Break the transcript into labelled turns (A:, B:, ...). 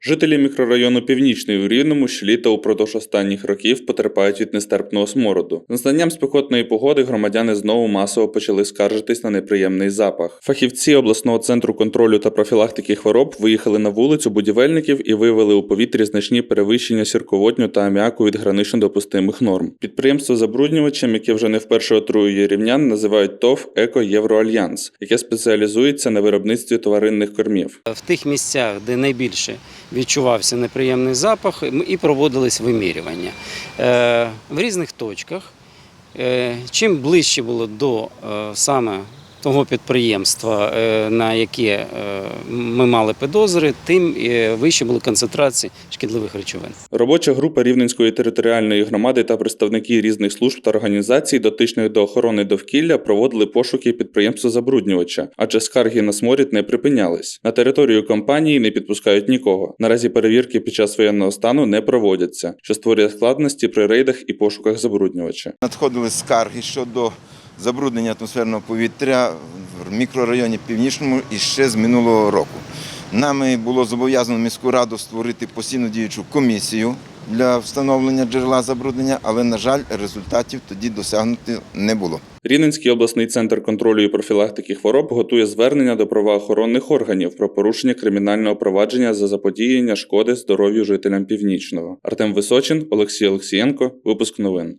A: Жителі мікрорайону Північний у Рівному щоліта упродовж останніх років потерпають від нестерпного смороду. З настанням спекотної погоди громадяни знову масово почали скаржитись на неприємний запах. Фахівці обласного центру контролю та профілактики хвороб виїхали на вулицю будівельників і виявили у повітрі значні перевищення сірководню та аміаку від гранично допустимих норм. Підприємство забруднювачем, яке вже не вперше отруює рівнян, називають ТОВ Еко Євроальянс, яке спеціалізується на виробництві тваринних кормів.
B: В тих місцях, де найбільше відчувався неприємний запах, і проводились вимірювання. Е, В різних точках. Е, Чим ближче було до е, саме того підприємства, е, на яке е, ми мали підозри, тим е, вище були концентрації шкідливих речовин.
A: Робоча група Рівненської територіальної громади та представники різних служб та організацій, дотичних до охорони довкілля, проводили пошуки підприємства забруднювача, адже скарги на сморід не припинялись. На територію компанії не підпускають нікого. Наразі перевірки під час воєнного стану не проводяться, що створює складності при рейдах і пошуках забруднювача.
C: Надходили скарги щодо забруднення атмосферного повітря в мікрорайоні Північному і ще з минулого року. Нами було зобов'язано міську раду створити постійно діючу комісію для встановлення джерела забруднення, але, на жаль, результатів тоді досягнути не було.
A: Рівненський обласний центр контролю і профілактики хвороб готує звернення до правоохоронних органів про порушення кримінального провадження за заподіяння шкоди здоров'ю жителям північного. Артем Височин, Олексій Олексієнко. Випуск новин.